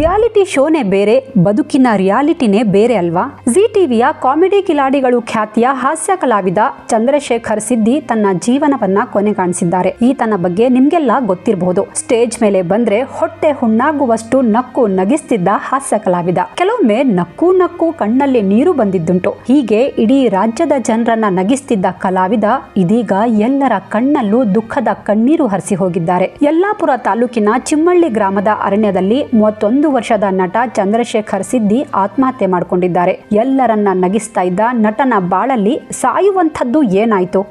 Reality ಶೋನೇ ಬೇರೆ ಬದುಕಿನ ರಿಯಾಲಿಟಿನೇ ಬೇರೆ ಅಲ್ವಾ? ಜಿ ಟಿವಿಯ ಕಾಮಿಡಿ ಕಿಲಾಡಿಗಳು ಖ್ಯಾತಿಯ ಹಾಸ್ಯ ಕಲಾವಿದ ಚಂದ್ರಶೇಖರ್ ಸಿದ್ದಿ ತನ್ನ ಜೀವನವನ್ನ ಕೊನೆಗಾಣಿಸಿದ್ದಾರೆ. ಈತನ ಬಗ್ಗೆ ನಿಮ್ಗೆಲ್ಲ ಗೊತ್ತಿರಬಹುದು ಸ್ಟೇಜ್ ಮೇಲೆ ಬಂದ್ರೆ ಹೊಟ್ಟೆ ಹುಣ್ಣಾಗುವಷ್ಟು ನಕ್ಕು ನಗಿಸ್ತಿದ್ದ ಹಾಸ್ಯ ಕಲಾವಿದ. ಕೆಲವೊಮ್ಮೆ ನಕ್ಕು ನಕ್ಕು ಕಣ್ಣಲ್ಲಿ ನೀರು ಬಂದಿದ್ದುಂಟು. ಹೀಗೆ ಇಡೀ ರಾಜ್ಯದ ಜನರನ್ನ ನಗಿಸ್ತಿದ್ದ ಕಲಾವಿದ ಇದೀಗ ಎಲ್ಲರ ಕಣ್ಣಲ್ಲೂ ದುಃಖದ ಕಣ್ಣೀರು ಹರಿಸಿ ಹೋಗಿದ್ದಾರೆ. ಯಲ್ಲಾಪುರ ತಾಲೂಕಿನ ಚಿಮ್ಮಳ್ಳಿ ಗ್ರಾಮದ ಅರಣ್ಯದಲ್ಲಿ ಮೂವತ್ತೊಂದು ವರ್ಷದ ನಟ ಚಂದ್ರಶೇಖರ್ ಸಿದ್ದಿ ಆತ್ಮಹತ್ಯೆ ಮಾಡಿಕೊಂಡಿದ್ದಾರೆ. ಎಲ್ಲರನ್ನ ನಗಿಸ್ತಾ ಇದ್ದ ನಟನ ಬಾಳಲ್ಲಿ ಸಾಯುವಂಥದ್ದು ಏನಾಯಿತು?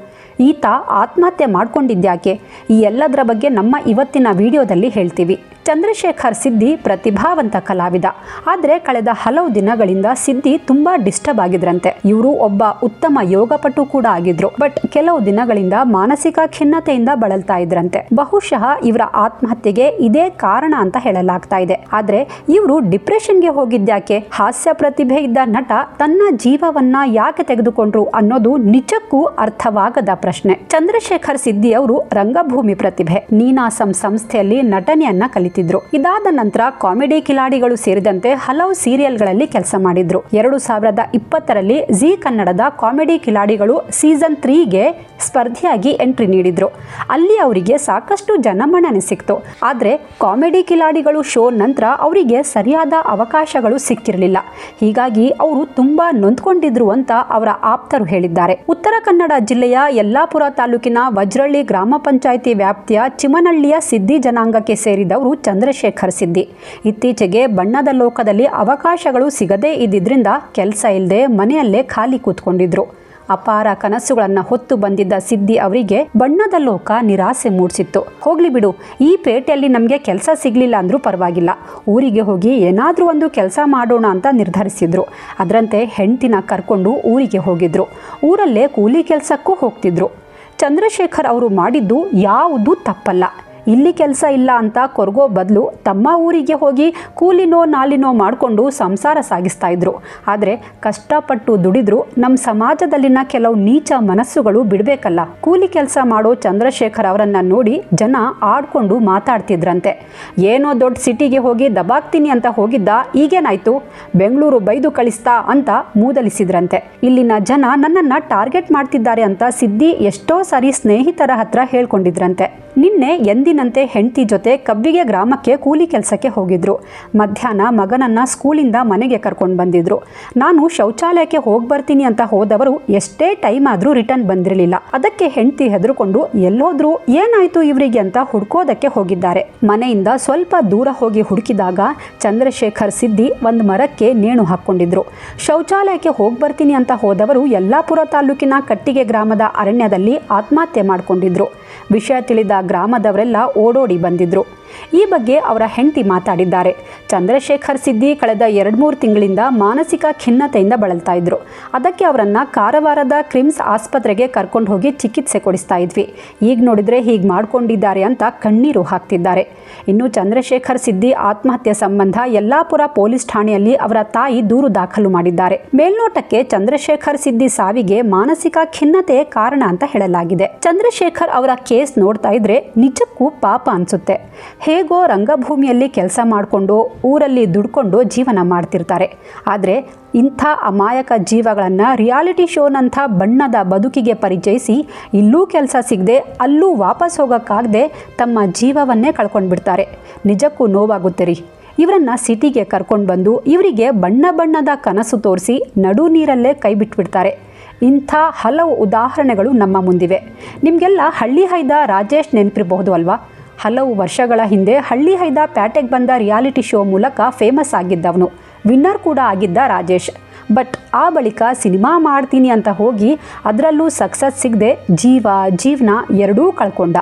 ಈತ ಆತ್ಮಹತ್ಯೆ ಮಾಡ್ಕೊಂಡಿದ್ಯಾಕೆ ಈ ಎಲ್ಲದರ ಬಗ್ಗೆ ನಮ್ಮ ಇವತ್ತಿನ ವಿಡಿಯೋದಲ್ಲಿ ಹೇಳ್ತೀವಿ. ಚಂದ್ರಶೇಖರ್ ಸಿದ್ದಿ ಪ್ರತಿಭಾವಂತ ಕಲಾವಿದ. ಆದರೆ ಕಳೆದ ಹಲವು ದಿನಗಳಿಂದ ಸಿದ್ದಿ ತುಂಬಾ ಡಿಸ್ಟರ್ಬ್ ಆಗಿದ್ರಂತೆ. ಇವರು ಒಬ್ಬ ಉತ್ತಮ ಯೋಗಪಟು ಕೂಡ ಆಗಿದ್ರು. ಬಟ್ ಕೆಲವು ದಿನಗಳಿಂದ ಮಾನಸಿಕ ಖಿನ್ನತೆಯಿಂದ ಬಳಲ್ತಾ ಇದ್ರಂತೆ. ಬಹುಶಃ ಇವರ ಆತ್ಮಹತ್ಯೆಗೆ ಇದೇ ಕಾರಣ ಅಂತ ಹೇಳಲಾಗ್ತಾ ಇದೆ. ಆದ್ರೆ ಇವರು ಡಿಪ್ರೆಷನ್ಗೆ ಹೋಗಿದ್ಯಾಕೆ ಹಾಸ್ಯ ಪ್ರತಿಭೆ ಇದ್ದ ನಟ ತನ್ನ ಜೀವವನ್ನ ಯಾಕೆ ತೆಗೆದುಕೊಂಡ್ರು ಅನ್ನೋದು ನಿಜಕ್ಕೂ ಅರ್ಥವಾಗದ ಪ್ರಶ್ನೆ. ಚಂದ್ರಶೇಖರ್ ಸಿದ್ದಿ ಅವರು ರಂಗಭೂಮಿ ಪ್ರತಿಭೆ. ನೀನಾಸಂ ಸಂಸ್ಥೆಯಲ್ಲಿ ನಟನೆಯನ್ನ ಕಲಿತಿದ್ರು. ಇದಾದ ನಂತರ ಕಾಮಿಡಿ ಕಿಲಾಡಿಗಳು ಸೇರಿದಂತೆ ಹಲವು ಸೀರಿಯಲ್ಗಳಲ್ಲಿ ಕೆಲಸ ಮಾಡಿದ್ರು. ಎರಡು ಸಾವಿರದ ಇಪ್ಪತ್ತರಲ್ಲಿ ಜಿ ಕನ್ನಡದ ಕಾಮಿಡಿ ಕಿಲಾಡಿಗಳು ಸೀಸನ್ ತ್ರೀಗೆ ಸ್ಪರ್ಧಿಯಾಗಿ ಎಂಟ್ರಿ ನೀಡಿದ್ರು. ಅಲ್ಲಿ ಅವರಿಗೆ ಸಾಕಷ್ಟು ಜನಮನ್ನಣೆ ಸಿಕ್ತು. ಆದ್ರೆ ಕಾಮಿಡಿ ಕಿಲಾಡಿಗಳು ಶೋ ನಂತರ ಅವರಿಗೆ ಸರಿಯಾದ ಅವಕಾಶಗಳು ಸಿಕ್ಕಿರಲಿಲ್ಲ. ಹೀಗಾಗಿ ಅವರು ತುಂಬಾ ನೊಂದ್ಕೊಂಡಿದ್ರು ಅಂತ ಅವರ ಆಪ್ತರು ಹೇಳಿದ್ದಾರೆ. ಉತ್ತರ ಕನ್ನಡ ಜಿಲ್ಲೆಯ ಯಲ್ಲಾಪುರ ತಾಲೂಕಿನ ವಜ್ರಳ್ಳಿ ಗ್ರಾಮ ಪಂಚಾಯಿತಿ ವ್ಯಾಪ್ತಿಯ ಚಿಮನಹಳ್ಳಿಯ ಸಿದ್ದಿ ಜನಾಂಗಕ್ಕೆ ಸೇರಿದವರು ಚಂದ್ರಶೇಖರ್ ಸಿದ್ದಿ ಇತ್ತೀಚೆಗೆ ಬಣ್ಣದ ಲೋಕದಲ್ಲಿ ಅವಕಾಶಗಳು ಸಿಗದೇ ಇದ್ದಿದ್ದರಿಂದ ಕೆಲಸ ಇಲ್ಲದೆ ಮನೆಯಲ್ಲೇ ಖಾಲಿ ಕೂತ್ಕೊಂಡಿದ್ರು. ಅಪಾರ ಕನಸುಗಳನ್ನು ಹೊತ್ತು ಬಂದಿದ್ದ ಸಿದ್ದಿ ಅವರಿಗೆ ಬಣ್ಣದ ಲೋಕ ನಿರಾಸೆ ಮೂಡಿಸಿತ್ತು. ಹೋಗ್ಲಿ ಬಿಡು, ಈ ಪೇಟೆಯಲ್ಲಿ ನಮಗೆ ಕೆಲಸ ಸಿಗಲಿಲ್ಲ ಅಂದರೂ ಪರವಾಗಿಲ್ಲ. ಊರಿಗೆ ಹೋಗಿ ಏನಾದರೂ ಒಂದು ಕೆಲಸ ಮಾಡೋಣ ಅಂತ ನಿರ್ಧರಿಸಿದ್ರು. ಅದರಂತೆ ಹೆಂಡ್ತಿನ ಕರ್ಕೊಂಡು ಊರಿಗೆ ಹೋಗಿದ್ರು. ಊರಲ್ಲೇ ಕೂಲಿ ಕೆಲಸಕ್ಕೂ ಹೋಗ್ತಿದ್ರು. ಚಂದ್ರಶೇಖರ್ ಅವರು ಮಾಡಿದ್ದು ಯಾವುದೂ ತಪ್ಪಲ್ಲ. ಇಲ್ಲಿ ಕೆಲಸ ಇಲ್ಲ ಅಂತ ಕೊರಗೋ ಬದಲು ತಮ್ಮ ಊರಿಗೆ ಹೋಗಿ ಕೂಲಿನೋ ನಾಲಿನೋ ಮಾಡಿಕೊಂಡು ಸಂಸಾರ ಸಾಗಿಸ್ತಾ ಇದ್ರು. ಆದರೆ ಕಷ್ಟಪಟ್ಟು ದುಡಿದ್ರು ನಮ್ಮ ಸಮಾಜದಲ್ಲಿನ ಕೆಲವು ನೀಚ ಮನಸ್ಸುಗಳು ಬಿಡಬೇಕಲ್ಲ. ಕೂಲಿ ಕೆಲಸ ಮಾಡೋ ಚಂದ್ರಶೇಖರ್ ಅವರನ್ನ ನೋಡಿ ಜನ ಆಡ್ಕೊಂಡು ಮಾತಾಡ್ತಿದ್ರಂತೆ. ಏನೋ ದೊಡ್ಡ ಸಿಟಿಗೆ ಹೋಗಿ ದಬಾಕ್ತೀನಿ ಅಂತ ಹೋಗಿದ್ದ ಈಗೇನಾಯ್ತು? ಬೆಂಗಳೂರು ಬೈದು ಕಳಿಸ್ತಾ ಅಂತ ಮೂದಲಿಸಿದ್ರಂತೆ. ಇಲ್ಲಿನ ಜನ ನನ್ನನ್ನು ಟಾರ್ಗೆಟ್ ಮಾಡ್ತಿದ್ದಾರೆ ಅಂತ ಸಿದ್ದಿ ಎಷ್ಟೋ ಸಾರಿ ಸ್ನೇಹಿತರ ಹತ್ರ ಹೇಳ್ಕೊಂಡಿದ್ರಂತೆ. ನಿನ್ನೆ ಎಂದಿನಂತೆ ಹೆಂಡತಿ ಜೊತೆ ಕಬ್ಬಿಗೆ ಗ್ರಾಮಕ್ಕೆ ಕೂಲಿ ಕೆಲಸಕ್ಕೆ ಹೋಗಿದ್ರು. ಮಧ್ಯಾಹ್ನ ಮಗನನ್ನ ಸ್ಕೂಲಿಂದ ಮನೆಗೆ ಕರ್ಕೊಂಡು ಬಂದಿದ್ರು. ನಾನು ಶೌಚಾಲಯಕ್ಕೆ ಹೋಗಿ ಬರ್ತೀನಿ ಅಂತ ಹೋದವರು ಎಷ್ಟೇ ಟೈಮ್ ಆದರೂ ರಿಟರ್ನ್ ಬಂದಿರಲಿಲ್ಲ. ಅದಕ್ಕೆ ಹೆಂಡತಿ ಹೆದರುಕೊಂಡು ಎಲ್ಲೋದ್ರು, ಏನಾಯ್ತು ಇವರಿಗೆ ಅಂತ ಹುಡ್ಕೋದಕ್ಕೆ ಹೋಗಿದ್ದಾರೆ. ಮನೆಯಿಂದ ಸ್ವಲ್ಪ ದೂರ ಹೋಗಿ ಹುಡುಕಿದಾಗ ಚಂದ್ರಶೇಖರ್ ಸಿದ್ದಿ ಒಂದು ಮರಕ್ಕೆ ನೇಣು ಹಾಕ್ಕೊಂಡಿದ್ರು. ಶೌಚಾಲಯಕ್ಕೆ ಹೋಗಿ ಬರ್ತೀನಿ ಅಂತ ಹೋದವರು ಯಲ್ಲಾಪುರ ತಾಲೂಕಿನ ಕಟ್ಟಿಗೆ ಗ್ರಾಮದ ಅರಣ್ಯದಲ್ಲಿ ಆತ್ಮಹತ್ಯೆ ಮಾಡಿಕೊಂಡಿದ್ರು. ವಿಷಯ ತಿಳಿದ ಗ್ರಾಮದವರೆಲ್ಲ ಓಡೋಡಿ ಬಂದಿದ್ರು. ಈ ಬಗ್ಗೆ ಅವರ ಹೆಂಡತಿ ಮಾತಾಡಿದ್ದಾರೆ. ಚಂದ್ರಶೇಖರ್ ಸಿದ್ದಿ ಕಳೆದ ಎರಡು ಮೂರು ತಿಂಗಳಿಂದ ಮಾನಸಿಕ ಖಿನ್ನತೆಯಿಂದ ಬಳಲ್ತಾ ಇದ್ರು. ಅದಕ್ಕೆ ಅವರನ್ನ ಕಾರವಾರದ ಕ್ರಿಮ್ಸ್ ಆಸ್ಪತ್ರೆಗೆ ಕರ್ಕೊಂಡು ಹೋಗಿ ಚಿಕಿತ್ಸೆ ಕೊಡಿಸ್ತಾ ಇದ್ವಿ. ಈಗ ನೋಡಿದ್ರೆ ಹೀಗೆ ಮಾಡ್ಕೊಂಡಿದ್ದಾರೆ ಅಂತ ಕಣ್ಣೀರು ಹಾಕ್ತಿದ್ದಾರೆ. ಇನ್ನು ಚಂದ್ರಶೇಖರ್ ಸಿದ್ದಿ ಆತ್ಮಹತ್ಯೆ ಸಂಬಂಧ ಯಲ್ಲಾಪುರ ಪೊಲೀಸ್ ಠಾಣೆಯಲ್ಲಿ ಅವರ ತಾಯಿ ದೂರು ದಾಖಲು ಮಾಡಿದ್ದಾರೆ. ಮೇಲ್ನೋಟಕ್ಕೆ ಚಂದ್ರಶೇಖರ್ ಸಿದ್ದಿ ಸಾವಿಗೆ ಮಾನಸಿಕ ಖಿನ್ನತೆ ಕಾರಣ ಅಂತ ಹೇಳಲಾಗಿದೆ. ಚಂದ್ರಶೇಖರ್ ಅವರ ಕೇಸ್ ನೋಡ್ತಾ ಇದ್ರೆ ನಿಜಕ್ಕೂ ಪಾಪ ಅನ್ಸುತ್ತೆ. ಹೇಗೋ ರಂಗಭೂಮಿಯಲ್ಲಿ ಕೆಲಸ ಮಾಡಿಕೊಂಡು ಊರಲ್ಲಿ ದುಡ್ಕೊಂಡು ಜೀವನ ಮಾಡ್ತಿರ್ತಾರೆ. ಆದರೆ ಇಂಥ ಅಮಾಯಕ ಜೀವಗಳನ್ನು ರಿಯಾಲಿಟಿ ಶೋನಂಥ ಬಣ್ಣದ ಬದುಕಿಗೆ ಪರಿಚಯಿಸಿ ಇಲ್ಲೂ ಕೆಲಸ ಸಿಗದೆ ಅಲ್ಲೂ ವಾಪಸ್ ಹೋಗೋಕ್ಕಾಗದೆ ತಮ್ಮ ಜೀವವನ್ನೇ ಕಳ್ಕೊಂಡ್ಬಿಡ್ತಾರೆ. ನಿಜಕ್ಕೂ ನೋವಾಗುತ್ತೆ ರೀ ಇವರನ್ನು ಸಿಟಿಗೆ ಕರ್ಕೊಂಡು ಬಂದು ಇವರಿಗೆ ಬಣ್ಣ ಬಣ್ಣದ ಕನಸು ತೋರಿಸಿ ನಡು ನೀರಲ್ಲೇ ಕೈ ಬಿಟ್ಬಿಡ್ತಾರೆ. ಇಂಥ ಹಲವು ಉದಾಹರಣೆಗಳು ನಮ್ಮ ಮುಂದಿವೆ. ನಿಮಗೆಲ್ಲ ಹಳ್ಳಿ ಹೈದ ರಾಜೇಶ್ ನೆನಪಿರಬಹುದು ಅಲ್ವಾ? ಹಲವು ವರ್ಷಗಳ ಹಿಂದೆ ಹಳ್ಳಿ ಹೈದ ಪ್ಯಾಟೆಗೆ ಬಂದ ರಿಯಾಲಿಟಿ ಶೋ ಮೂಲಕ ಫೇಮಸ್ ಆಗಿದ್ದವನು. ವಿನ್ನರ್ ಕೂಡ ಆಗಿದ್ದ ರಾಜೇಶ್. ಬಟ್ ಆ ಬಳಿಕ ಸಿನಿಮಾ ಮಾಡ್ತೀನಿ ಅಂತ ಹೋಗಿ ಅದರಲ್ಲೂ ಸಕ್ಸಸ್ ಸಿಗದೆ ಜೀವ, ಜೀವನ ಎರಡೂ ಕಳ್ಕೊಂಡ.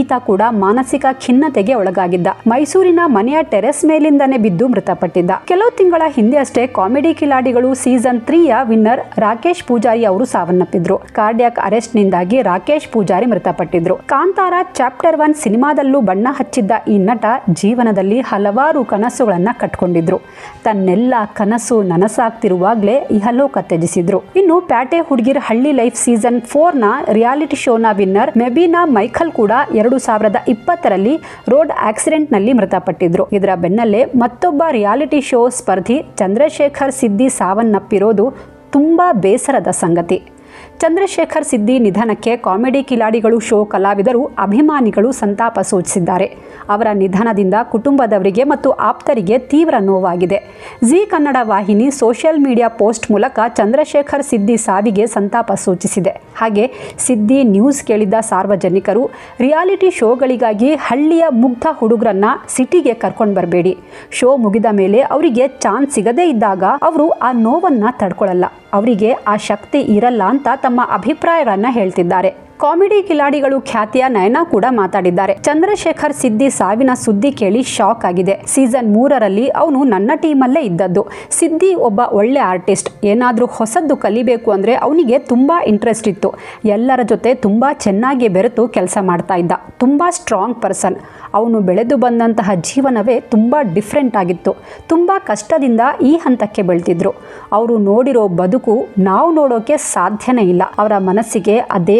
ಈತ ಕೂಡ ಮಾನಸಿಕ ಖಿನ್ನತೆಗೆ ಒಳಗಾಗಿದ್ದ. ಮೈಸೂರಿನ ಮನೆಯ ಟೆರೆಸ್ ಮೇಲಿಂದನೇ ಬಿದ್ದು ಮೃತಪಟ್ಟಿದ್ದ. ಕೆಲವು ತಿಂಗಳ ಹಿಂದೆ ಅಷ್ಟೇ ಕಾಮಿಡಿ ಕಿಲಾಡಿಗಳು ಸೀಸನ್ ತ್ರೀಯ ವಿನ್ನರ್ ರಾಕೇಶ್ ಪೂಜಾರಿ ಅವರು ಸಾವನ್ನಪ್ಪಿದ್ರು. ಕಾರ್ಡಿಯಾಕ್ ಅರೆಸ್ಟ್ ನಿಂದಾಗಿ ರಾಕೇಶ್ ಪೂಜಾರಿ ಮೃತಪಟ್ಟಿದ್ರು. ಕಾಂತಾರ ಚಾಪ್ಟರ್ ಒನ್ ಸಿನಿಮಾದಲ್ಲೂ ಬಣ್ಣ ಹಚ್ಚಿದ್ದ ಈ ನಟ ಜೀವನದಲ್ಲಿ ಹಲವಾರು ಕನಸುಗಳನ್ನ ಕಟ್ಕೊಂಡಿದ್ರು. ತನ್ನೆಲ್ಲ ಕನಸು ನನಸಾಗ್ತಿರುವಾಗ್ಲೇ ಇಹಲೋಕ ತ್ಯಜಿಸಿದ್ರು ಇನ್ನು ಪ್ಯಾಟೆ ಹುಡುಗಿರ್ ಹಳ್ಳಿ ಲೈಫ್ ಸೀಸನ್ ಫೋರ್ನ ರಿಯಾಲಿಟಿ ಶೋನ ವಿನ್ನರ್ ಮೆಬಿನಾ ಮೈಖಲ್ ಕೂಡ ಎರಡು ಸಾವಿರದ ಇಪ್ಪತ್ತರಲ್ಲಿ ರೋಡ್ ಆಕ್ಸಿಡೆಂಟ್ನಲ್ಲಿ ಮೃತಪಟ್ಟಿದ್ರು. ಇದರ ಬೆನ್ನಲ್ಲೇ ಮತ್ತೊಬ್ಬ ರಿಯಾಲಿಟಿ ಶೋ ಸ್ಪರ್ಧಿ ಚಂದ್ರಶೇಖರ್ ಸಿದ್ದಿ ಸಾವನ್ನಪ್ಪಿರೋದು ತುಂಬಾ ಬೇಸರದ ಸಂಗತಿ. ಚಂದ್ರಶೇಖರ್ ಸಿದ್ದಿ ನಿಧನಕ್ಕೆ ಕಾಮಿಡಿ ಕಿಲಾಡಿಗಳು ಶೋ ಕಲಾವಿದರು, ಅಭಿಮಾನಿಗಳು ಸಂತಾಪ ಸೂಚಿಸಿದ್ದಾರೆ. ಅವರ ನಿಧನದಿಂದ ಕುಟುಂಬದವರಿಗೆ ಮತ್ತು ಆಪ್ತರಿಗೆ ತೀವ್ರ ನೋವಾಗಿದೆ. ಜಿ ಕನ್ನಡ ವಾಹಿನಿ ಸೋಷಿಯಲ್ ಮೀಡಿಯಾ ಪೋಸ್ಟ್ ಮೂಲಕ ಚಂದ್ರಶೇಖರ್ ಸಿದ್ದಿ ಸಾವಿಗೆ ಸಂತಾಪ ಸೂಚಿಸಿದೆ. ಹಾಗೆ ಸಿದ್ದಿ ನ್ಯೂಸ್ ಕೇಳಿದ್ದ ಸಾರ್ವಜನಿಕರು, ರಿಯಾಲಿಟಿ ಶೋಗಳಿಗಾಗಿ ಹಳ್ಳಿಯ ಮುಗ್ಧ ಹುಡುಗರನ್ನ ಸಿಟಿಗೆ ಕರ್ಕೊಂಡು ಬರಬೇಡಿ. ಶೋ ಮುಗಿದ ಮೇಲೆ ಅವರಿಗೆ ಚಾನ್ಸ್ ಸಿಗದೇ ಇದ್ದಾಗ ಅವರು ಆ ನೋವನ್ನು ತಡ್ಕೊಳ್ಳಲ್ಲ ಅವರಿಗೆ ಆ ಶಕ್ತಿ ಇರಲ್ಲ ಅಂತ ತಮ್ಮ ಅಭಿಪ್ರಾಯವನ್ನು ಹೇಳ್ತಿದ್ದಾರೆ. ಕಾಮಿಡಿ ಕಿಲಾಡಿಗಳು ಖ್ಯಾತಿಯ ನಯನ ಕೂಡ ಮಾತಾಡಿದ್ದಾರೆ. ಚಂದ್ರಶೇಖರ್ ಸಿದ್ದಿ ಸಾವಿನ ಸುದ್ದಿ ಕೇಳಿ ಶಾಕ್ ಆಗಿದೆ. ಸೀಸನ್ ಮೂರರಲ್ಲಿ ಅವನು ನನ್ನ ಟೀಮಲ್ಲೇ ಇದ್ದದ್ದು. ಸಿದ್ದಿ ಒಬ್ಬ ಒಳ್ಳೆ ಆರ್ಟಿಸ್ಟ್. ಏನಾದರೂ ಹೊಸದ್ದು ಕಲಿಬೇಕು ಅಂದರೆ ಅವನಿಗೆ ತುಂಬ ಇಂಟ್ರೆಸ್ಟ್ ಇತ್ತು. ಎಲ್ಲರ ಜೊತೆ ತುಂಬ ಚೆನ್ನಾಗಿ ಬೆರೆತು ಕೆಲಸ ಮಾಡ್ತಾ ಇದ್ದ. ತುಂಬ ಸ್ಟ್ರಾಂಗ್ ಪರ್ಸನ್ ಅವನು ಬೆಳೆದು ಬಂದಂತಹ ಜೀವನವೇ ತುಂಬ ಡಿಫ್ರೆಂಟ್ ಆಗಿತ್ತು. ತುಂಬ ಕಷ್ಟದಿಂದ ಈ ಹಂತಕ್ಕೆ ಬೆಳೆದಿದ್ರು ಅವರು ನೋಡಿರೋ ಬದುಕು ನಾವು ನೋಡೋಕೆ ಸಾಧ್ಯನೇ ಇಲ್ಲ. ಅವರ ಮನಸ್ಸಿಗೆ ಅದೇ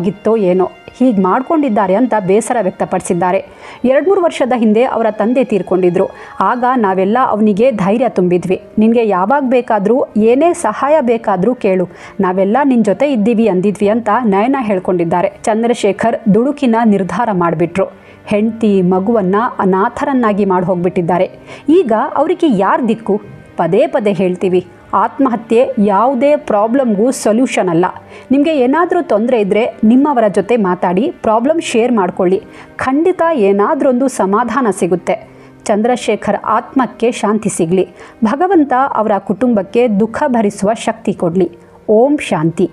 ನೋವಾಗಿತ್ತೋ ಏನೋ. ಹೀಗೆ ಮಾಡ್ಕೊಂಡಿದ್ದಾರೆ ಅಂತ ಬೇಸರ ವ್ಯಕ್ತಪಡಿಸಿದ್ದಾರೆ. ಎರಡು ಮೂರು ವರ್ಷದ ಹಿಂದೆ ಅವರ ತಂದೆ ತೀರ್ಕೊಂಡಿದ್ರು. ಆಗ ನಾವೆಲ್ಲ ಅವನಿಗೆ ಧೈರ್ಯ ತುಂಬಿದ್ವಿ. ನಿನಗೆ ಯಾವಾಗ ಬೇಕಾದರೂ, ಏನೇ ಸಹಾಯ ಬೇಕಾದರೂ ಕೇಳು. ನಾವೆಲ್ಲ ನಿನ್ನ ಜೊತೆ ಇದ್ದೀವಿ ಅಂದಿದ್ವಿ ಅಂತ ನಯನ ಹೇಳ್ಕೊಂಡಿದ್ದಾರೆ. ಚಂದ್ರಶೇಖರ್ ದುಡುಕಿನ ನಿರ್ಧಾರ ಮಾಡಿಬಿಟ್ರು. ಹೆಂಡತಿ ಮಗುವನ್ನು ಅನಾಥರನ್ನಾಗಿ ಮಾಡಿ ಹೋಗ್ಬಿಟ್ಟಿದ್ದಾರೆ ಈಗ ಅವರಿಗೆ ಯಾರು ದಿಕ್ಕು? ಪದೇ ಪದೇ ಹೇಳ್ತೀವಿ. ಆತ್ಮಹತ್ಯೆ ಯಾವುದೇ ಪ್ರಾಬ್ಲಮ್ಗೂ ಸೊಲ್ಯೂಷನ್ ಅಲ್ಲ. ನಿಮಗೆ ಏನಾದರೂ ತೊಂದರೆ ಇದ್ದರೆ ನಿಮ್ಮವರ ಜೊತೆ ಮಾತಾಡಿ, ಪ್ರಾಬ್ಲಮ್ ಶೇರ್ ಮಾಡಿಕೊಳ್ಳಿ. ಖಂಡಿತ ಏನಾದರೊಂದು ಸಮಾಧಾನ ಸಿಗುತ್ತೆ. ಚಂದ್ರಶೇಖರ್ ಆತ್ಮಕ್ಕೆ ಶಾಂತಿ ಸಿಗಲಿ. ಭಗವಂತ ಅವರ ಕುಟುಂಬಕ್ಕೆ ದುಃಖ ಭರಿಸುವ ಶಕ್ತಿ ಕೊಡಲಿ. ಓಂ ಶಾಂತಿ.